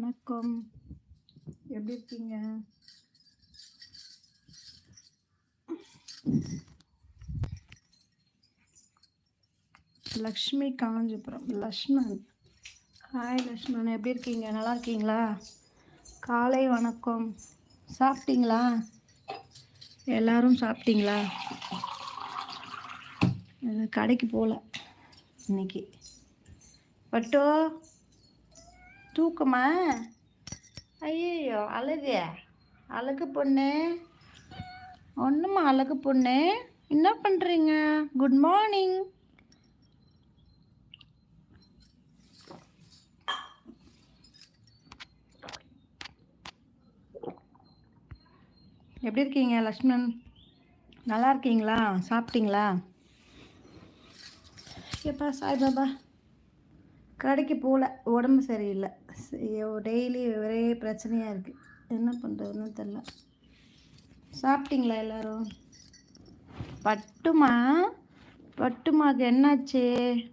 வணக்கம். எப்படி இருக்கீங்க? லக்ஷ்மி காஞ்சிபுரம் லக்ஷ்மண். ஹாய் லக்ஷ்மண். எப்படி இருக்கீங்க? நல்லா இருக்கீங்களா? காலை வணக்கம். சாப்பிட்டீங்களா? எல்லாரும் சாப்பிட்டீங்களா? கடைக்கு போகல இன்னைக்கு. பட்டோ தூக்கமா? ஐயோ அழகு. அழகு பொண்ணு. ஒன்றுமா அழகு பொண்ணு? என்ன பண்ணுறீங்க குட் மார்னிங் எப்படி இருக்கீங்க லக்ஷ்மண்? நல்லா இருக்கீங்களா? சாப்பிட்டீங்களா? எப்பா சாய்பாபா கடைக்கு போகல உடம்பு சரியில்லை. டெய்லி ஒரே பிரச்சனையாக இருக்குது என்ன பண்ணுறதுன்னு தெரில சாப்பிட்டீங்களா எல்லோரும்? பட்டுமா? பட்டுமாக்கு என்னாச்சு?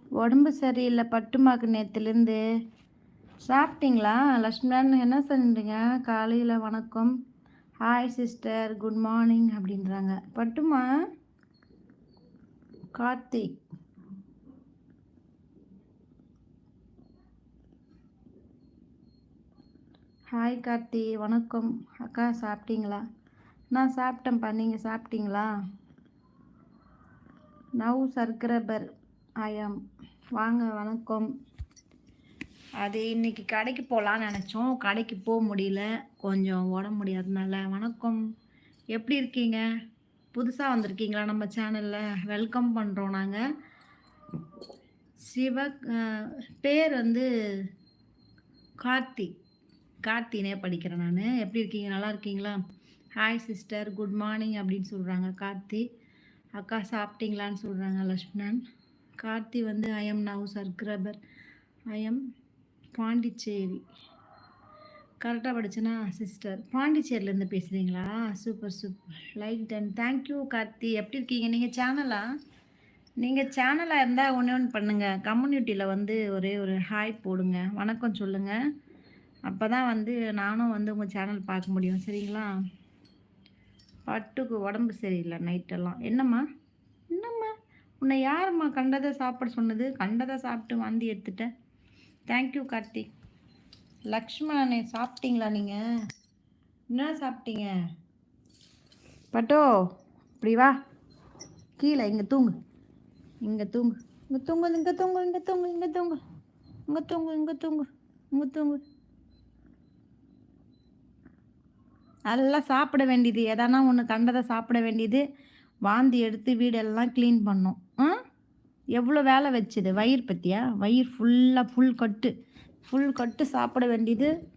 உடம்பு சரியில்லை பட்டுமாக்கு நேற்றுலேருந்து சாப்பிட்டீங்களா? லக்ஷ்மணன் என்ன சொல்கிறீங்க காலையில் வணக்கம். ஹாய் சிஸ்டர் குட் மார்னிங் அப்படின்றாங்க. பட்டுமா? கார்த்திக். ஹாய் கார்த்தி வணக்கம். அக்கா சாப்பிட்டீங்களா? நான் சாப்பிட்டேன்ப்பா. நீங்கள் சாப்பிட்டீங்களா? நவ் சர்க்கரபர் ஆயம் வாங்க வணக்கம். அது இன்னைக்கு கடைக்கு போகலான்னு நினச்சோம். கடைக்கு போக முடியல. கொஞ்சம் உடம்பு முடியாதனால வணக்கம். எப்படி இருக்கீங்க? புதுசாக வந்திருக்கீங்களா நம்ம சேனலில்? வெல்கம் பண்ணுறோம் நாங்கள் சிவ பேர் வந்து கார்த்திக். கார்த்தினே படிக்கிறேன் நான். எப்படி இருக்கீங்க? நல்லா இருக்கீங்களா? ஹாய் சிஸ்டர் குட் மார்னிங் அப்படின்னு சொல்கிறாங்க கார்த்தி. அக்கா சாப்பிட்டீங்களான்னு சொல்கிறாங்க லக்ஷ்மணன். கார்த்தி வந்து ஐஎம் நவ் சர்க்ரபர். எம் பாண்டிச்சேரி. கரெக்டாக படிச்சேனா சிஸ்டர் பாண்டிச்சேரியிலேருந்து பேசுகிறீங்களா super super like ton thank you Karthi. எப்படி இருக்கீங்க? நீங்கள் சேனலா நீங்கள் சேனலாக இருந்தால் ஒன்று ஒன்று பண்ணுங்கள் கம்யூனிட்டியில் வந்து ஒரே ஒரு ஹாய் போடுங்க. வணக்கம் சொல்லுங்கள் அப்போ தான் வந்து நானும் வந்து உங்கள் சேனல் பார்க்க முடியும். சரிங்களா? பட்டுக்கு உடம்பு சரியில்லை நைட்டெல்லாம் என்னம்மா? என்னம்மா? உன்னை யாரும்மா கண்டதை சாப்பிட சொன்னது? கண்டதை சாப்பிட்டு வாந்தி எடுத்துட்டேன் தேங்க்யூ கார்த்திக் லக்ஷ்மணனே சாப்பிட்டீங்களா நீங்கள் என்ன சாப்பிட்டீங்க? பட்டோ இப்படி வா. கீழே இங்கே தூங்கு. இங்கே தூங்கு. இங்கே தூங்கு இங்கே தூங்கு இங்கே தூங்கு இங்கே தூங்கு. இங்கே தூங்கு இங்கே தூங்கு இங்கே தூங்கு. நல்லா சாப்பிட வேண்டியது. எதனா ஒன்று கண்டதை சாப்பிட வேண்டியது. வாந்தி எடுத்து வீடெல்லாம் க்ளீன் பண்ணும். ஆ? எவ்வளோ வேலை வச்சுது? வயிறு பற்றியா வயிறு ஃபுல்லாக ஃபுல் கட்டு. ஃபுல் கட்டு சாப்பிட வேண்டியது.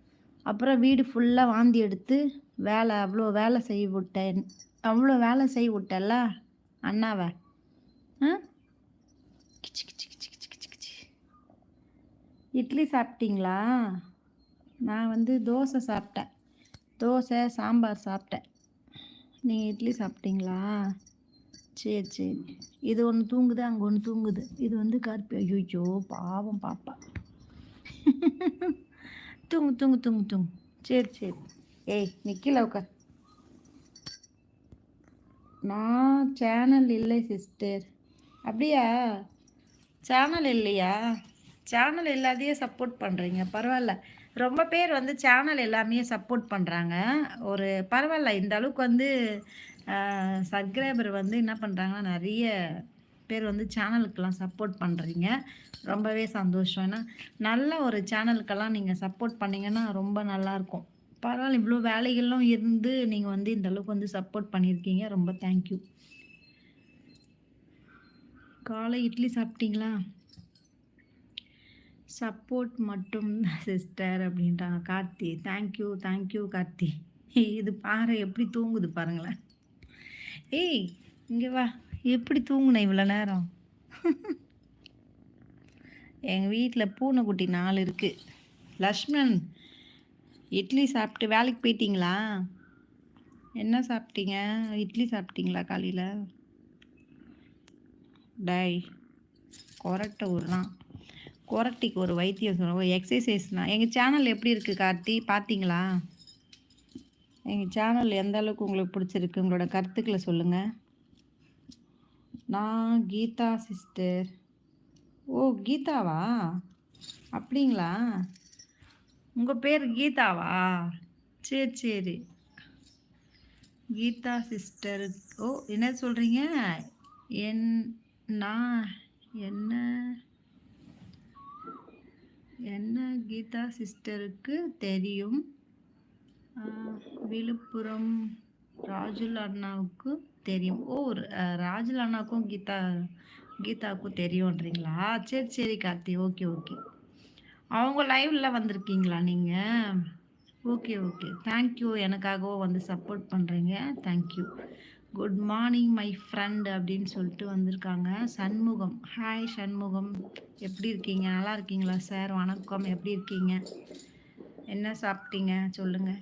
அப்புறம் வீடு ஃபுல்லாக வாந்தி எடுத்து வேலை அவ்வளோ வேலை செய்ய விட்டேன். அவ்வளோ வேலை செய்ய விட்டல்ல அண்ணாவை. ஆ? கிச்சு கிச்சு கிச்சு கிச்சு கிச்சு கிச்சு. இட்லி சாப்பிட்டீங்களா? நான் வந்து தோசை சாப்பிட்டேன். தோசை சாம்பார் சாப்பிட்டேன். நீங்கள் இட்லி சாப்பிட்டீங்களா? சரி சரி. இது ஒன்று தூங்குது அங்கே ஒன்று தூங்குது. இது வந்து கருப்பு. ஐயோ பாவம் பாப்பா. தூங்கு தூங்கு தூங்கு தூங்கு. சரி சரி. ஏய் நிக்கல உட்கார். நான் சேனல் இல்லை சிஸ்டர் அப்படியா? சேனல் இல்லையா? சேனல் இல்லாதையே சப்போர்ட் பண்ணுறீங்க பரவாயில்ல. ரொம்ப பேர் வந்து சேனல் எல்லாமே சப்போர்ட் பண்ணுறாங்க ஒரு பரவாயில்ல இந்த அளவுக்கு வந்து சப்ஸ்கிரைபர் வந்து என்ன பண்ணுறாங்கன்னா நிறைய பேர் வந்து சேனலுக்கெல்லாம் சப்போர்ட் பண்ணுறீங்க ரொம்பவே சந்தோஷம். ஏன்னா நல்ல ஒரு சேனலுக்கெல்லாம் நீங்கள் சப்போர்ட் பண்ணிங்கன்னா ரொம்ப நல்லாயிருக்கும். பரவாயில்ல இவ்வளோ வேலைகளும் இருந்து நீங்கள் வந்து இந்த அளவுக்கு வந்து சப்போர்ட் பண்ணியிருக்கீங்க. ரொம்ப தேங்க்யூ காலை இட்லி சாப்பிட்டீங்களா? சப்போர்ட் மட்டும் சிஸ்டர் அப்படின்றாங்க கார்த்தி. Thank you thank you Karthi. இது பாரு எப்படி தூங்குது பாருங்களேன். ஏய் இங்கே வா. எப்படி தூங்குன இவ்வளோ நேரம்? எங்கள் வீட்டில் பூனைக்குட்டி நாலு இருக்குது லக்ஷ்மண் இட்லி சாப்பிட்டு வேலைக்கு போயிட்டீங்களா? என்ன சாப்பிட்டீங்க? இட்லி சாப்பிட்டீங்களா காலையில்? டை கொரட்டை விட்றான் குரட்டிக்கு ஒரு வைத்தியம் சொல்லுவோம் எக்ஸசைஸ்னால் எங்கள் சேனல் எப்படி இருக்குது கார்த்தி? பார்த்தீங்களா எங்கள் சேனல் எந்த அளவுக்கு உங்களுக்கு பிடிச்சிருக்கு? உங்களோட கருத்துக்களை சொல்லுங்கள் நான் கீதா சிஸ்டர் ஓ கீதாவா? அப்படிங்களா? உங்கள் பேர் கீதாவா? சரி சரி. கீதா சிஸ்டர் ஓ என்ன சொல்கிறீங்க என் நான் என்ன என்ன கீதா சிஸ்டருக்கு தெரியும்? விழுப்புரம் ராஜுல் அண்ணாவுக்கு தெரியும். ஓ ராஜுல் அண்ணாவுக்கும் கீதா கீதாவுக்கும் தெரியும்ன்றீங்களா? சரி சரி கார்த்தி. Okay okay. அவங்க லைவ்ல வந்திருக்கீங்களா நீங்கள் ஓகே ஓகே. தேங்க்யூ எனக்காகவும் வந்து சப்போர்ட் பண்ணுறீங்க thank you good morning my friend அப்படின்னு சொல்லிட்டு வந்திருக்காங்க. சண்முகம். ஹாய் சண்முகம். எப்படி இருக்கீங்க? நல்லா இருக்கீங்களா சார் வணக்கம். எப்படி இருக்கீங்க? என்ன சாப்பிட்டீங்க? சொல்லுங்கள்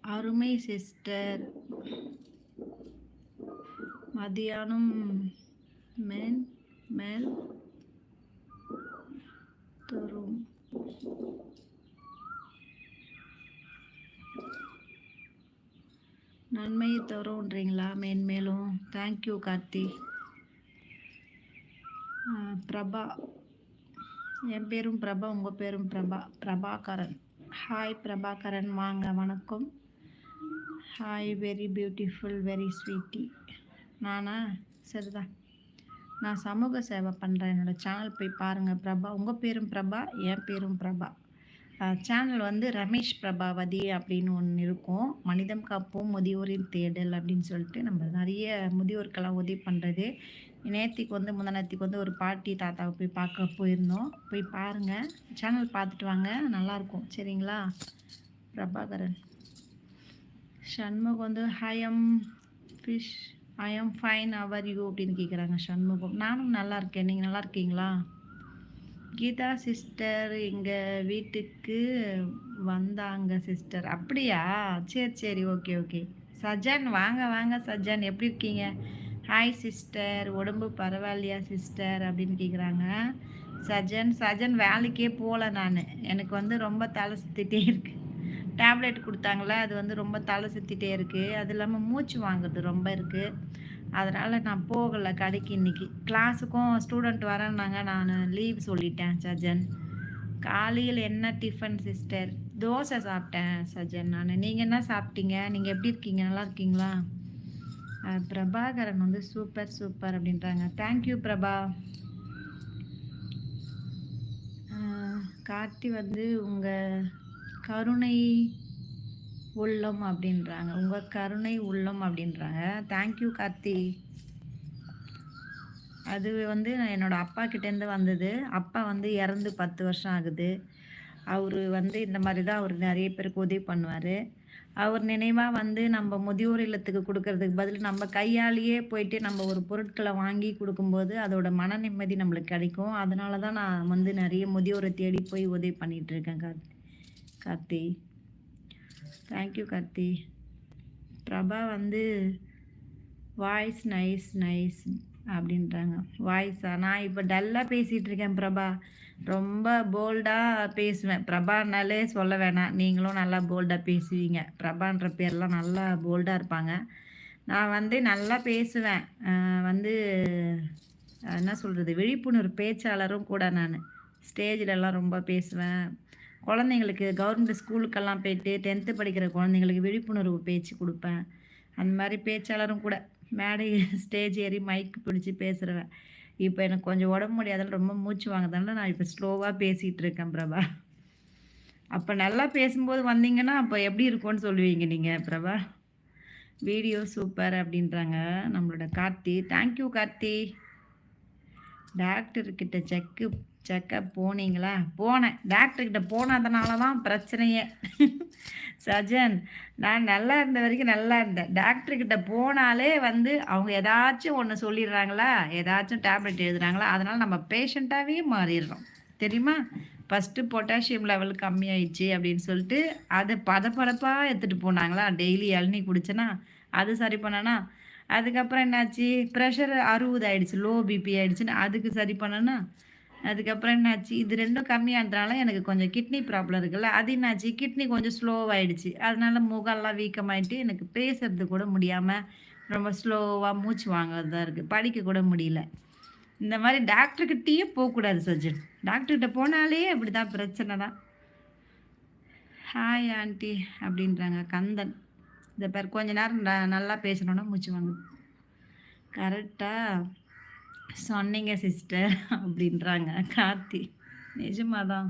அருமை சிஸ்டர் மதியானம் மேன் மேல் தரும். நன்மையை தரும்ன்றீங்களா? மேன்மேலும். தேங்க்யூ கார்த்தி. பிரபா. என் பேரும் பிரபா உங்கள் பேரும் பிரபா. பிரபாகரன். ஹாய் பிரபாகரன். வாங்க வணக்கம். Hi very beautiful very sweetie நானா? சரிதான். நான் சமூக சேவை பண்ணுறேன் என்னோடய சேனல் போய் பாருங்கள் பிரபா. உங்கள் பேரும் பிரபா என் பேரும் பிரபா. சேனல் வந்து ரமேஷ் பிரபாவதி அப்படின்னு ஒன்று இருக்கும். மனிதம் காப்போம் முதியோரின் தேடல் அப்படின்னு சொல்லிட்டு நம்ம நிறைய முதியோருக்கெல்லாம் உதவி பண்ணுறது நேத்திக்கு வந்து முந்தானத்துக்கு வந்து ஒரு பாட்டி தாத்தாவை போய் பார்க்க போயிருந்தோம். போய் பாருங்கள் சேனல் பார்த்துட்டு வாங்க. நல்லாயிருக்கும் சரிங்களா? பிரபாகரன். சண்முகம் வந்து hi am fish I am fine how are you அப்படின்னு கேட்குறாங்க சண்முகம். நானும் நல்லா இருக்கேன். நீங்கள் நல்லா இருக்கீங்களா? கீதா சிஸ்டர் எங்கள் வீட்டுக்கு வந்தாங்க சிஸ்டர். அப்படியா? சரி சரி. Okay okay. சஜான் வாங்க வாங்க சஜான். எப்படி இருக்கீங்க? ஹாய் சிஸ்டர் உடம்பு பரவாயில்லையா சிஸ்டர் அப்படின்னு கேட்குறாங்க சஜன் சஜன் வேலைக்கே போகல நான். எனக்கு வந்து ரொம்ப தலை சுற்றிட்டே இருக்கு. டேப்லெட் கொடுத்தாங்களே? அது வந்து ரொம்ப தலை சுற்றிட்டே இருக்குது அது இல்லாமல் மூச்சு வாங்குறது ரொம்ப இருக்குது அதனால் நான் போகலை கடைக்கு இன்னைக்கு. கிளாஸுக்கும் ஸ்டூடெண்ட் வரேன்னாங்க. நான் லீவ் சொல்லிட்டேன் சஜன். காலையில் என்ன டிஃபன் சிஸ்டர் தோசை சாப்பிட்டேன் சஜன் நான். நீங்கள் என்ன சாப்பிட்டீங்க? நீங்கள் எப்படி இருக்கீங்க? நல்லா இருக்கீங்களா? பிரபாகரன் வந்து சூப்பர் சூப்பர் அப்படின்றாங்க. Thank you Prabha. கார்த்தி வந்து உங்கள் கருணை உள்ளம் அப்படின்றாங்க. உங்கள் கருணை உள்ளம் அப்படின்றாங்க. Thank you Karthi. அது வந்து என்னோட அப்பா கிட்டேருந்து வந்தது. அப்பா வந்து இறந்து பத்து வருஷம் ஆகுது. அவர் வந்து இந்த மாதிரி தான் அவர் நிறைய பேருக்கு உதவி பண்ணுவார். அவர் நினைவாக வந்து நம்ம முதியோர் இல்லத்துக்கு கொடுக்கறதுக்கு பதில் நம்ம கையாலேயே போயிட்டு நம்ம ஒரு பொருட்களை வாங்கி கொடுக்கும்போது அதோட மன நிம்மதி நம்மளுக்கு கிடைக்கும். அதனால தான் நான் வந்து நிறைய முதியோரை தேடி போய் உதவி பண்ணிகிட்ருக்கேன் கார்த்தி கார்த்தி. தேங்க்யூ கார்த்தி பிரபா வந்து வாய்ஸ் நைஸ் நைஸ் அப்படின்றாங்க. வாய்ஸா நான் இப்போ டல்லாக பேசிகிட்டு இருக்கேன் பிரபா ரொம்ப போல்டாக பேசுவேன். பிரபானாலே சொல்ல வேணாம். நீங்களும் நல்லா போல்டாக பேசுவீங்க. பிரபான்ற பேர்லாம் நல்லா போல்டாக இருப்பாங்க. நான் வந்து நல்லா பேசுவேன். வந்து என்ன சொல்கிறது விழிப்புணர்வு பேச்சாளரும் கூட நான். ஸ்டேஜிலலாம் ரொம்ப பேசுவேன். குழந்தைங்களுக்கு கவர்மெண்ட் ஸ்கூலுக்கெல்லாம் போயிட்டு டென்த்து படிக்கிற குழந்தைங்களுக்கு விழிப்புணர்வு பேச்சு கொடுப்பேன். அந்த மாதிரி பேச்சாளரும் கூட மேடை ஸ்டேஜ் ஏறி மைக் பிடிச்சி பேசுகிறவன் இப்போ எனக்கு கொஞ்சம் உடம்பு முடியாதால ரொம்ப மூச்சு வாங்குறதால நான் இப்போ ஸ்லோவாக பேசிகிட்டு இருக்கேன் பிரபா. அப்போ நல்லா பேசும்போது வந்தீங்கன்னா அப்போ எப்படி இருக்கும்னு சொல்லுவீங்க நீங்கள் பிரபா? வீடியோ சூப்பர் அப்படின்றாங்க நம்மளோட கார்த்தி. தேங்க்யூ கார்த்தி. டாக்டர்கிட்ட செக்கு செக்கப் போனீங்களா? போனேன். டாக்டர்கிட்ட போனதுனால தான் பிரச்சனையே. சஜன் நான் நல்லா இருந்த வரைக்கும் நல்லா இருந்தேன். டாக்டர்கிட்ட போனாலே வந்து அவங்க ஏதாச்சும் ஒன்று சொல்லிடுறாங்களா? ஏதாச்சும் டேப்லெட் எழுதுறாங்களா? அதனால் நம்ம பேஷண்ட்டாகவே மாறிடுறோம். தெரியுமா? ஃபஸ்ட்டு பொட்டாசியம் லெவல் கம்மியாயிடுச்சு அப்படின்னு சொல்லிட்டு அதை பதப்பதப்பாக எடுத்துகிட்டு போனாங்களா? டெய்லி இளநி குடிச்சேன்னா அது சரி பண்ணனா அதுக்கப்புறம் என்னாச்சு? ப்ரெஷர் அறுபது ஆயிடுச்சு. லோ பிபி ஆயிடுச்சுன்னு அதுக்கு சரி பண்ணனா அதுக்கப்புறம் என்னாச்சு? இது ரெண்டும் கம்மியானதுனால எனக்கு கொஞ்சம் கிட்னி ப்ராப்ளம் இருக்குல்ல அது என்னாச்சு? கிட்னி கொஞ்சம் ஸ்லோவாகிடுச்சு அதனால முகம்லாம் வீக்கமாயிட்டு எனக்கு பேசுறது கூட முடியாமல் ரொம்ப ஸ்லோவாக மூச்சு வாங்குறதா இருக்குது படிக்க கூட முடியல. இந்த மாதிரி டாக்டர்கிட்டயே போகக்கூடாது சஜன். டாக்டர்கிட்ட போனாலே அப்படி தான் பிரச்சனை தான். ஹாய் ஆண்டி அப்படின்றாங்க. கந்தன். இந்த பேர் கொஞ்ச நேரம் நல்லா பேசணுன்னா மூச்சு வாங்குது கரெக்டாக சொன்னீங்க சிஸ்டர் அப்படின்றாங்க. கார்த்தி நிஜமாதான்.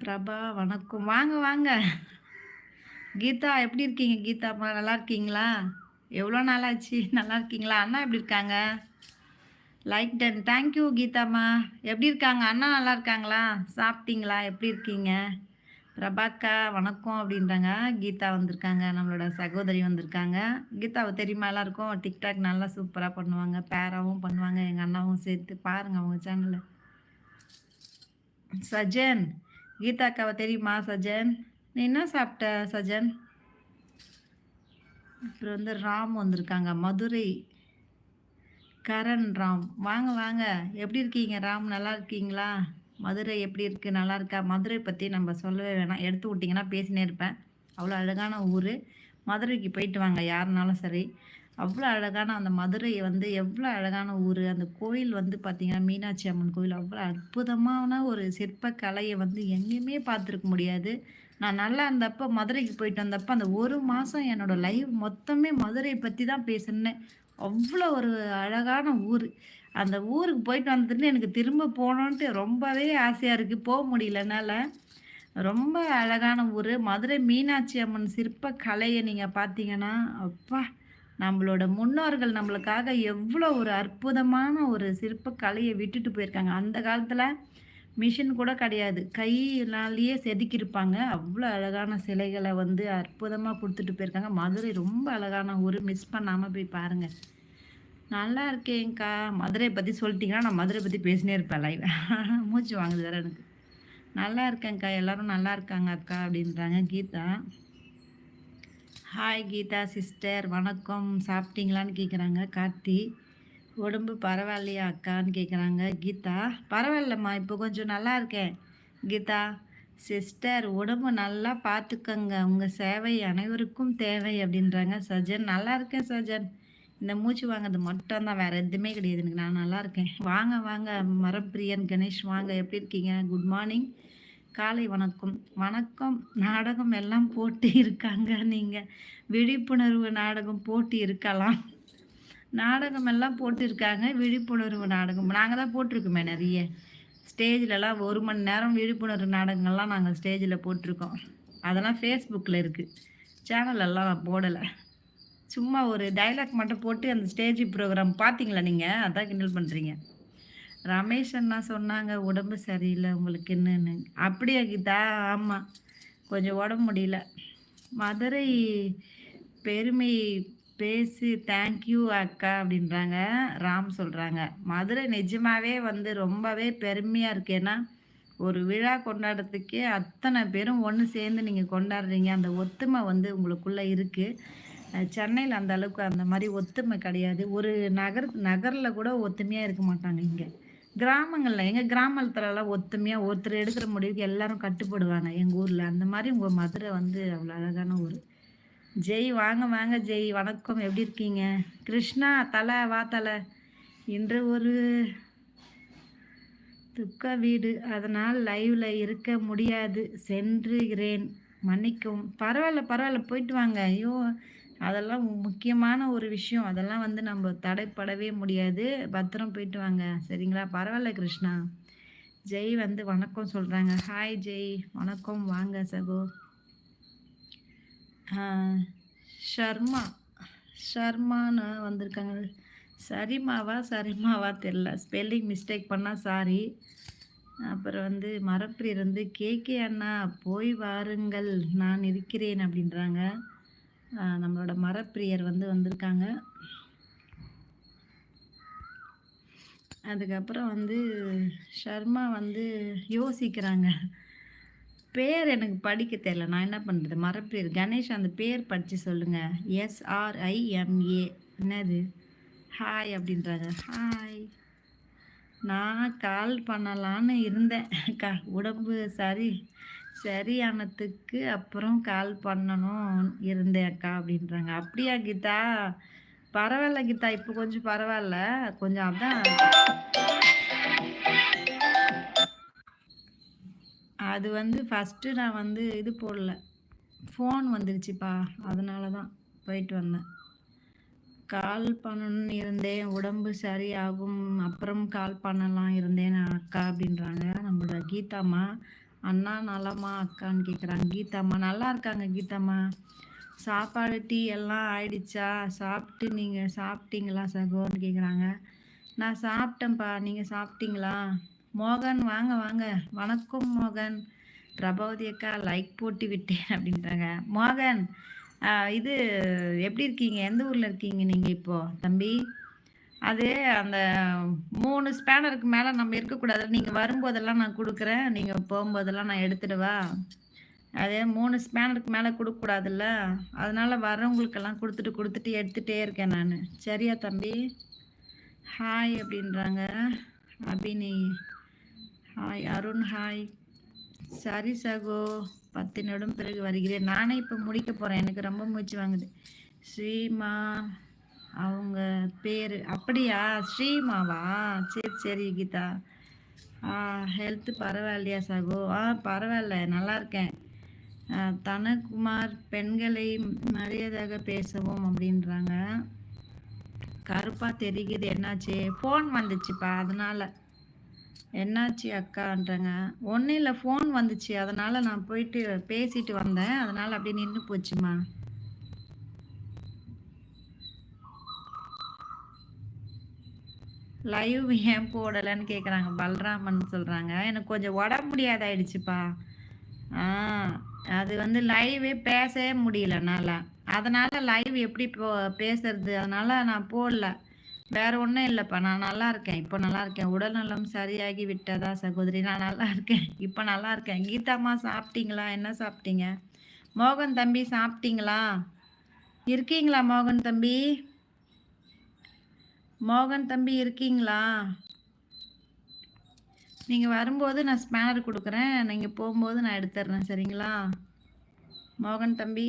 பிரபா வணக்கம். வாங்க வாங்க. கீதா எப்படி இருக்கீங்க கீதா நல்லா இருக்கீங்களா? எவ்வளோ நாளாச்சு? நல்லா இருக்கீங்களா? அண்ணா எப்படி இருக்காங்க? லைக் டன் தேங்க்யூ கீதாம்மா எப்படி இருக்காங்க? அண்ணா நல்லா இருக்காங்களா? சாப்பிட்டீங்களா? எப்படி இருக்கீங்க? பிரபாக்கா வணக்கம் அப்படின்றாங்க. கீதா வந்திருக்காங்க நம்மளோட சகோதரி வந்திருக்காங்க. கீதாவை தெரியுமா? எல்லாருக்கும் டிக்டாக் நல்லா சூப்பராக பண்ணுவாங்க. பேராவும் பண்ணுவாங்க எங்கள் அண்ணாவும் சேர்த்து. பாருங்கள் அவங்க சேனலில் சஜன் கீதா அக்காவை தெரியுமா? சஜன் நீ என்ன சாப்பிட்ட சஜன்? அப்புறம் வந்து ராம் வந்திருக்காங்க மதுரை. கரண் ராம். வாங்க வாங்க. எப்படி இருக்கீங்க? ராம் நல்லா இருக்கீங்களா? மதுரை எப்படி இருக்குது நல்லா இருக்கா? மதுரை பற்றி நம்ம சொல்லவே வேணாம். எடுத்து விட்டிங்கன்னா பேசினே இருப்பேன். அவ்வளோ அழகான ஊர். மதுரைக்கு போயிட்டு வாங்க யாருனாலும் சரி. அவ்வளோ அழகான அந்த மதுரையை வந்து எவ்வளோ அழகான ஊர். அந்த கோயில் வந்து பார்த்திங்கன்னா மீனாட்சி அம்மன் கோயில். அவ்வளோ அற்புதமான ஒரு சிற்ப கலையை வந்து எங்கேயுமே பார்த்துருக்க முடியாது. நான் நல்லா இருந்தப்போ மதுரைக்கு போயிட்டு வந்தப்போ அந்த ஒரு மாதம் என்னோடய லைஃப் மொத்தமே மதுரை பற்றி தான் பேசுனேன். அவ்வளோ ஒரு அழகான ஊர். அந்த ஊருக்கு போயிட்டு வந்துட்டு எனக்கு திரும்ப போகணுன்ட்டு ரொம்பவே ஆசையாக இருக்குது போக முடியலனால ரொம்ப அழகான ஊர். மதுரை மீனாட்சி அம்மன் சிற்ப கலையை நீங்கள் பார்த்தீங்கன்னா அப்பா நம்மளோட முன்னோர்கள் நம்மளுக்காக எவ்வளோ ஒரு அற்புதமான ஒரு சிற்ப கலையை விட்டுட்டு போயிருக்காங்க. அந்த காலத்தில் மிஷின் கூட கிடையாது. கையினாலேயே செதுக்கியிருப்பாங்க. அவ்வளோ அழகான சிலைகளை வந்து அற்புதமாக கொடுத்துட்டு போயிருக்காங்க. மதுரை ரொம்ப அழகான ஊர். மிஸ் பண்ணாமல் போய் பாருங்கள் நல்லா இருக்கேங்க்கா மதுரை பற்றி சொல்லிட்டீங்கன்னா நான் மதுரை பற்றி பேசினே இருப்பேன் லைவ் மூச்சு வாங்குது வேறு எனக்கு. நல்லா இருக்கேங்க்கா எல்லோரும் நல்லா இருக்காங்க அக்கா அப்படின்றாங்க கீதா. ஹாய் கீதா சிஸ்டர் வணக்கம். சாப்பிட்டீங்களான்னு கேட்குறாங்க கார்த்தி. உடம்பு பரவாயில்லையா அக்கான்னு கேட்குறாங்க கீதா. பரவாயில்லம்மா இப்போ கொஞ்சம் நல்லா இருக்கேன். கீதா சிஸ்டர் உடம்பு நல்லா பார்த்துக்கங்க. உங்கள் சேவை அனைவருக்கும் தேவை அப்படின்றாங்க சஜன். நல்லா இருக்கேன் சஜன். இந்த மூச்சு வாங்குறது மட்டும் தான் வேறு எதுவுமே கிடையாது. எனக்கு நான் நல்லா இருக்கேன். வாங்க வாங்க மரப்பிரியன் கணேஷ் வாங்க. எப்படி இருக்கீங்க? குட் மார்னிங் காலை வணக்கம். வணக்கம். நாடகம் எல்லாம் போட்டு இருக்காங்க. நீங்கள் விழிப்புணர்வு நாடகம் போட்டி இருக்கலாம். நாடகம் எல்லாம் போட்டிருக்காங்க விழிப்புணர்வு நாடகம். நாங்கள் தான் போட்டிருக்கோமே நிறைய. ஸ்டேஜிலலாம் ஒரு மணி நேரம் விழிப்புணர்வு நாடகங்கள்லாம் நாங்கள் ஸ்டேஜில் போட்டிருக்கோம். அதெல்லாம் ஃபேஸ்புக்கில் இருக்குது சேனலெல்லாம் நான் போடலை. சும்மா ஒரு டைலாக் மட்டும் போட்டு அந்த ஸ்டேஜ் ப்ரோக்ராம் பார்த்தீங்களா நீங்கள் அதான் கிண்டல் பண்ணுறீங்க ரமேஷ் அண்ணா சொன்னாங்க உடம்பு சரியில்லை உங்களுக்கு என்னன்னு. அப்படியா கீதா? ஆமாம் கொஞ்சம் உடம்பு முடியல. மதுரை பெருமை பேசி தேங்க்யூ அக்கா அப்படின்றாங்க. ராம் சொல்கிறாங்க மதுரை நிஜமாகவே வந்து ரொம்பவே பெருமையாக இருக்கு. ஏன்னா ஒரு விழா கொண்டாடுறதுக்கே அத்தனை பேரும் ஒன்று சேர்ந்து நீங்கள் கொண்டாடுறீங்க. அந்த ஒத்துமை வந்து உங்களுக்குள்ளே இருக்குது சென்னையில் அந்த அளவுக்கு அந்த மாதிரி ஒத்துமை கிடையாது. ஒரு நகர் நகரில் கூட ஒத்துமையாக இருக்க மாட்டாங்க இங்கே. கிராமங்களில் எங்கள் கிராமத்துலலாம் ஒத்துமையாக ஒருத்தர் எடுக்கிற முடிவுக்கு எல்லாரும் கட்டுப்படுவாங்க. எங்கள் ஊரில் அந்த மாதிரி உங்கள் மதுரை வந்து அவ்வளோ அழகான ஊர். ஜெய் வாங்க வாங்க ஜெய் வணக்கம். எப்படி இருக்கீங்க? கிருஷ்ணா தலை வா தலை. இன்று ஒரு துக்க வீடு. அதனால் லைவில் இருக்க முடியாது. சென்றுகிறேன். மன்னிக்கும் பரவாயில்ல பரவாயில்ல. போயிட்டு வாங்க. ஐயோ அதெல்லாம் முக்கியமான ஒரு விஷயம். அதெல்லாம் வந்து நம்ம தடைப்படவே முடியாது. பத்திரம் போயிட்டு வாங்க. சரிங்களா? பரவாயில்ல கிருஷ்ணா. ஜெய் வந்து வணக்கம் சொல்கிறாங்க ஹாய் ஜெய். வணக்கம். வாங்க சகோ. ஷர்மா. ஷர்மான்னு வந்திருக்காங்க. சரிமாவா? சரிமாவா தெரில ஸ்பெல்லிங் மிஸ்டேக் பண்ணால் சாரி. அப்புறம் வந்து மரப்படி இருந்து கே கேகே அண்ணா போய் வாருங்கள். நான் இருக்கிறேன் அப்படின்றாங்க. நம்மளோட மரப்பிரியர் வந்து வந்திருக்காங்க. அதுக்கப்புறம் வந்து ஷர்மா வந்து யோசிக்கிறாங்க. பேர் எனக்கு படிக்க தெரியல. நான் என்ன பண்ணுறது மரப்பேர் கணேஷ் அந்த பேர் படித்து சொல்லுங்கள் எஸ்ஆர்ஐஎம்ஏ என்னது? ஹாய் அப்படின்றாங்க. ஹாய் நான் கால் பண்ணலான்னு இருந்தேன். க உடம்பு சரி. சரியானதுக்கு அப்புறம் கால் பண்ணணும் இருந்தேன் அக்கா அப்படின்றாங்க. அப்படியா கீதா? பரவாயில்ல கீதா இப்போ கொஞ்சம் பரவாயில்ல. கொஞ்சம் அதான். அது வந்து ஃபஸ்ட்டு நான் வந்து இது போடல. ஃபோன் வந்துருச்சுப்பா. அதனால தான் போயிட்டு வந்தேன். கால் பண்ணணும்னு இருந்தேன். உடம்பு சரியாகும். அப்புறம் கால் பண்ணலாம் இருந்தேன் அக்கா அப்படின்றாங்க நம்மளோட கீதாம்மா. அண்ணா நலமா அக்கான்னு கேட்குறாங்க கீதாம்மா நல்லா இருக்காங்க கீதாம்மா. சாப்பாடு டீ எல்லாம் ஆயிடுச்சா? சாப்பிட்டு நீங்கள் சாப்பிட்டீங்களா சகோன்னு கேட்குறாங்க நான் சாப்பிட்டேன்ப்பா நீங்கள் சாப்பிட்டீங்களா? மோகன் வாங்க வாங்க. வணக்கம் மோகன். பிரபாவதி அக்கா லைக் போட்டு விட்டேன் அப்படின்றாங்க. மோகன் இது எப்படி இருக்கீங்க? எந்த ஊரில் இருக்கீங்க நீங்கள் இப்போது தம்பி? அது அந்த மூணு ஸ்பேனருக்கு மேலே நம்ம இருக்கக்கூடாது. நீங்கள் வரும்போதெல்லாம் நான் கொடுக்குறேன். நீங்கள் போகும்போதெல்லாம் நான் எடுத்துடுவா அதே மூணு ஸ்பேனருக்கு மேலே கொடுக்கக்கூடாதுல்ல. அதனால் வரவங்களுக்கெல்லாம் கொடுத்துட்டு கொடுத்துட்டு எடுத்துகிட்டே இருக்கேன் நான். சரியா தம்பி? ஹாய் அப்படின்றாங்க. அபினி. ஹாய் அருண் ஹாய் சரி சகோ. பத்து நிமிடம் பிறகு வருகிறேன். நானே இப்போ முடிக்க போகிறேன் எனக்கு ரொம்ப மூச்சு வாங்குது. ஸ்ரீமா அவங்க பேர். அப்படியா? ஸ்ரீமாவா? சரி சரி கீதா. ஹெல்த்து பரவாயில்லையா சகோ? ஆ பரவாயில்ல. நல்லா இருக்கேன். தனகுமார் பெண்களை மரியாதையாக பேசவும் அப்படின்றாங்க. கருப்பாக தெரியுது. என்னாச்சு? ஃபோன் வந்துச்சுப்பா அதனால். என்னாச்சு அக்கான்றாங்க. ஒன்றும் இல்லை ஃபோன் வந்துச்சு. அதனால் நான் போயிட்டு பேசிட்டு வந்தேன். அதனால் அப்படியே நின்று போச்சுமா? லைவ் ஏன் போடலைன்னு கேட்குறாங்க பல்ராமன் சொல்கிறாங்க எனக்கு கொஞ்சம் உடம்பு முடியாதாயிடுச்சுப்பா. ஆ அது வந்து லைவே பேசவே முடியல நல்லா அதனால் லைவ் எப்படி போ பேசுறது? அதனால் நான் போடல. வேறு ஒன்றும் இல்லைப்பா. நான் நல்லா இருக்கேன். இப்போ நல்லா இருக்கேன். உடல் நலம் சரியாகி விட்டதா சகோதரி? நான் நல்லா இருக்கேன். இப்போ நல்லா இருக்கேன். கீதாம்மா சாப்பிட்டீங்களா? என்ன சாப்பிட்டீங்க? மோகன் தம்பி சாப்பிட்டீங்களா? இருக்கீங்களா மோகன் தம்பி? மோகன் தம்பி இருக்கீங்களா? நீங்கள் வரும்போது நான் ஸ்பேனர் கொடுக்குறேன். நீங்கள் போகும்போது நான் எடுத்துட்றேன் சரிங்களா? மோகன் தம்பி.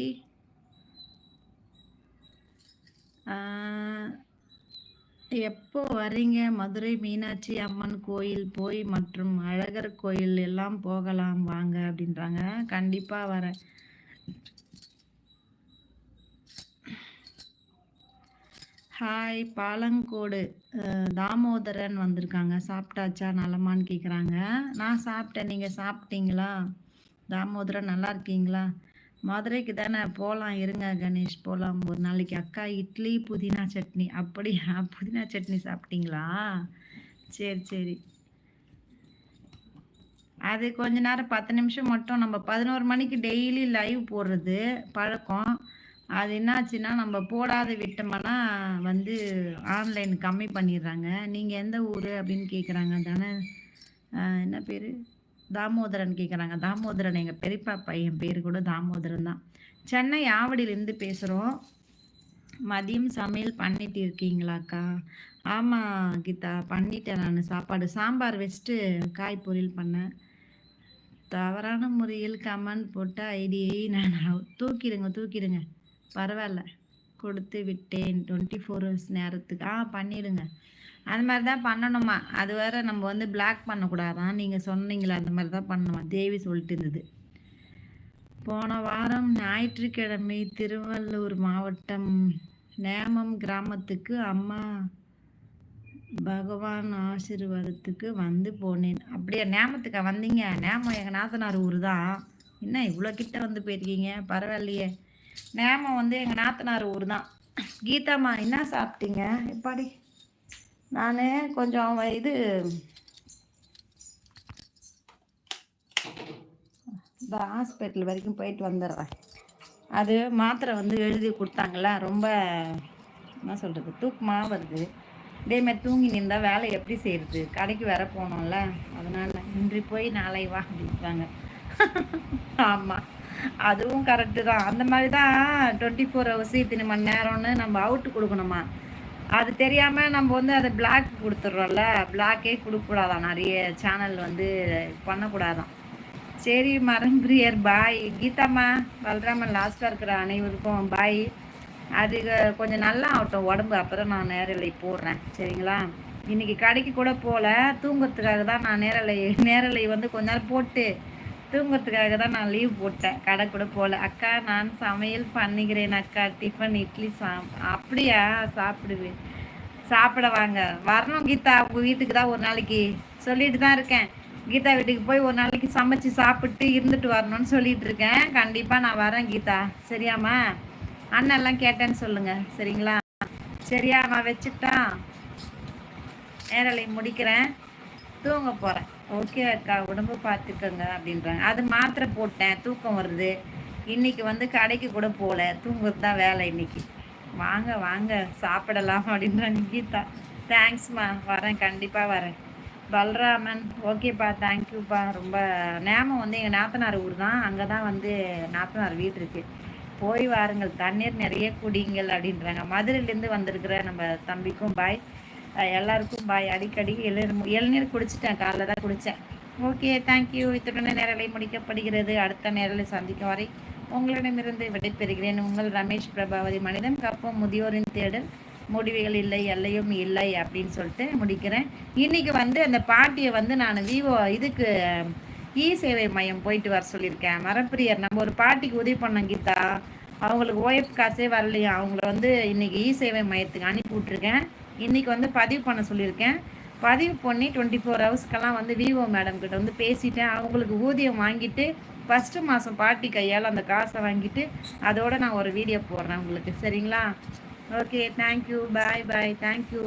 எப்போ வரீங்க? மதுரை மீனாட்சி அம்மன் கோயில் போய் மற்றும் அழகர் கோயில் எல்லாம் போகலாம் வாங்க அப்படின்றாங்க. கண்டிப்பாக வரேன். ஹாய் பாலங்கோடு தாமோதரன் வந்திருக்காங்க. சாப்பிட்டாச்சா? நலமான்னு கேட்குறாங்க நான் சாப்பிட்டேன். நீங்கள் சாப்பிட்டீங்களா? தாமோதரன் நல்லா இருக்கீங்களா? மதுரைக்கு தானே போகலாம் இருங்க கணேஷ் போகலாம் ஒரு நாளைக்கு அக்கா இட்லி புதினா சட்னி. அப்படியா? புதினா சட்னி சாப்பிட்டீங்களா? சரி சரி. அது கொஞ்ச நேரம் பத்து நிமிஷம் மட்டும். நம்ம பதினோரு மணிக்கு டெய்லி லைவ் போடுறது பழக்கம். அது என்னாச்சுன்னா நம்ம போடாத விட்டோம்னா வந்து ஆன்லைன் கம்மி பண்ணிடுறாங்க. நீங்கள் எந்த ஊர் அப்படின்னு கேட்குறாங்க தானே என்ன பேர்? தாமோதரன் கேட்குறாங்க தாமோதரன் எங்கள் பெரியப்பா பையன் பேர் கூட தாமோதரன் தான். சென்னை ஆவடியிலேருந்து பேசுகிறோம் மதியம் சமையல் பண்ணிட்டு இருக்கீங்களாக்கா? ஆமாம் கீதா பண்ணிட்டேன் நான் சாப்பாடு. சாம்பார் வச்சுட்டு காய் பொரியல் பண்ணேன். தவறான முறையில் கமெண்ட் போட்ட ஐடியை நான் தூக்கிடுங்க தூக்கிடுங்க. பரவாயில்ல. கொடுத்து விட்டேன். டுவெண்ட்டி ஃபோர் ஹவர்ஸ் நேரத்துக்கு. ஆ பண்ணிவிடுங்க அந்த மாதிரி தான் பண்ணணுமா? அது வேற நம்ம வந்து பிளாக் பண்ணக்கூடாதான். நீங்கள் சொன்னீங்களே அந்த மாதிரி தான் பண்ணணுமா தேவி சொல்லிட்டு இருந்தது. போன வாரம் ஞாயிற்றுக்கிழமை திருவள்ளூர் மாவட்டம் நேமம் கிராமத்துக்கு அம்மா பகவான் ஆசீர்வாதத்துக்கு வந்து போனேன். அப்படியே நேமத்துக்கா வந்தீங்க? நேமம் எங்கள் நாத்தனார் ஊர் தான் என்ன இவ்வளோ கிட்ட வந்து போயிருக்கீங்க? பரவாயில்லையே. நேமம் வந்து எங்கள் நாத்தனார் ஊர் தான் கீதாம்மா என்ன சாப்பிட்டீங்க? எப்பாடி நான் கொஞ்சம் இது இந்த ஹாஸ்பிட்டல் வரைக்கும் போயிட்டு வந்துடுறேன். அது மாத்திரை வந்து எழுதி கொடுத்தாங்களா ரொம்ப என்ன சொல்கிறது தூக்கமாக வருது. இதேமாதிரி தூங்கி நின்றால் வேலை எப்படி செய்கிறது கடைக்கு வர போனோம்ல அதனால் இன்றி போய் நாளை வா அப்படின்றாங்க. ஆமாம் அதுவும் கரெக்டு தான். அந்த மாதிரி தான் டுவெண்ட்டி ஃபோர் ஹவர்ஸ் இத்தனை மணி நேரம்னு நம்ம அவுட்டு கொடுக்கணுமா? அது தெரியாமல் நம்ம வந்து அதை பிளாக் கொடுத்துட்றோம்ல. பிளாக்கே கொடுக்கக்கூடாதான். நிறைய சேனல் வந்து பண்ணக்கூடாதான். சரி மரம் பிரியர் பாய் கீதாம்மா பலராமன் லாஸ்ட்டாக இருக்கிற அனைவருக்கும் பாய் அது கொஞ்சம் நல்லா ஆகட்டும். உடம்பு அப்போ தான் நான் நேரலை போடுறேன். சரிங்களா? இன்றைக்கி கடைக்கு கூட போகல. தூங்குறதுக்காக தான் நான் நேரலை நேரலை வந்து கொஞ்ச நேரம் போட்டு தூங்குறதுக்காக தான் நான் லீவ் போட்டேன். கடை கூட போகல அக்கா நான் சமையல் பண்ணிக்கிறேன் அக்கா. டிஃபன் இட்லி சா அப்படியா? சாப்பிடுவேன். சாப்பிட வாங்க. வரணும் கீதா. உங்கள் வீட்டுக்கு தான் ஒரு நாளைக்கு சொல்லிட்டு தான் இருக்கேன். கீதா வீட்டுக்கு போய் ஒரு நாளைக்கு சமைச்சு சாப்பிட்டு இருந்துட்டு வரணும்னு சொல்லிட்டு இருக்கேன். கண்டிப்பாக நான் வரேன் கீதா. சரியாம்மா? அண்ணெல்லாம் கேட்டேன்னு சொல்லுங்கள் சரிங்களா? சரியா நான் வச்சுட்டான். நேரலை முடிக்கிறேன். தூங்க போகிறேன் ஓகே அக்கா உடம்பு பார்த்துக்கோங்க அப்படின்றாங்க. அது மாத்திரை போட்டேன் தூக்கம் வருது. இன்னைக்கு வந்து கடைக்கு கூட போகல தூங்குறது தான் வேலை இன்னைக்கு. வாங்க வாங்க சாப்பிடலாம் அப்படின்றாங்க கீதா. தேங்க்ஸ்மா வரேன் கண்டிப்பாக வரேன். பல்ராமன் ஓகேப்பா தேங்க்யூப்பா ரொம்ப நேமம் வந்து எங்கள் நாத்தனார் ஊர் தான். அங்கே தான் வந்து நாத்தனார் வீடு இருக்குது போய் வாருங்கள் தண்ணீர் நிறைய குடிங்கள் அப்படின்றாங்க. மதுரையிலேருந்து வந்திருக்கிற நம்ம தம்பிக்கும் பாய் எல்லாருக்கும் பாய் அடிக்கடி இளநீர் இளநீர் குடிச்சிட்டேன் காலைல தான் குடித்தேன் ஓகே தேங்க்யூ இத்துடன் நேரலை முடிக்கப்படுகிறது. அடுத்த நேரலை சந்திக்கும் வரை உங்களிடமிருந்து விடைபெறுகிறேன். உங்கள் ரமேஷ் பிரபாவதி மனிதன் கப்பம் முதியோரின் தேடல். முடிவுகள் இல்லை எல்லையும் இல்லை அப்படின்னு சொல்லிட்டு முடிக்கிறேன். இன்னைக்கு வந்து அந்த பாட்டியை வந்து நான் விவோ இதுக்கு இ சேவை மையம் போயிட்டு வர சொல்லியிருக்கேன். மரப்பிரியர் நம்ம ஒரு பாட்டிக்கு உதவி பண்ண கீதா. அவங்களுக்கு ஓஎஃப் காசே வரலையா? அவங்கள வந்து இன்னைக்கு இ சேவை மையத்துக்கு அனுப்பி விட்ருக்கேன் இன்றைக்கி வந்து பதிவு பண்ண சொல்லியிருக்கேன். பதிவு பண்ணி டுவெண்ட்டி ஃபோர் ஹவர்ஸ்க்கெல்லாம் வந்து விவோ மேடம் கிட்ட வந்து பேசிட்டேன். அவங்களுக்கு ஊதியம் வாங்கிட்டு ஃபஸ்ட்டு மாதம் பாட்டி கையால் அந்த காசை வாங்கிட்டு அதோடு நான் ஒரு வீடியோ போடுறேன் உங்களுக்கு. சரிங்களா? Okay thank you bye bye thank you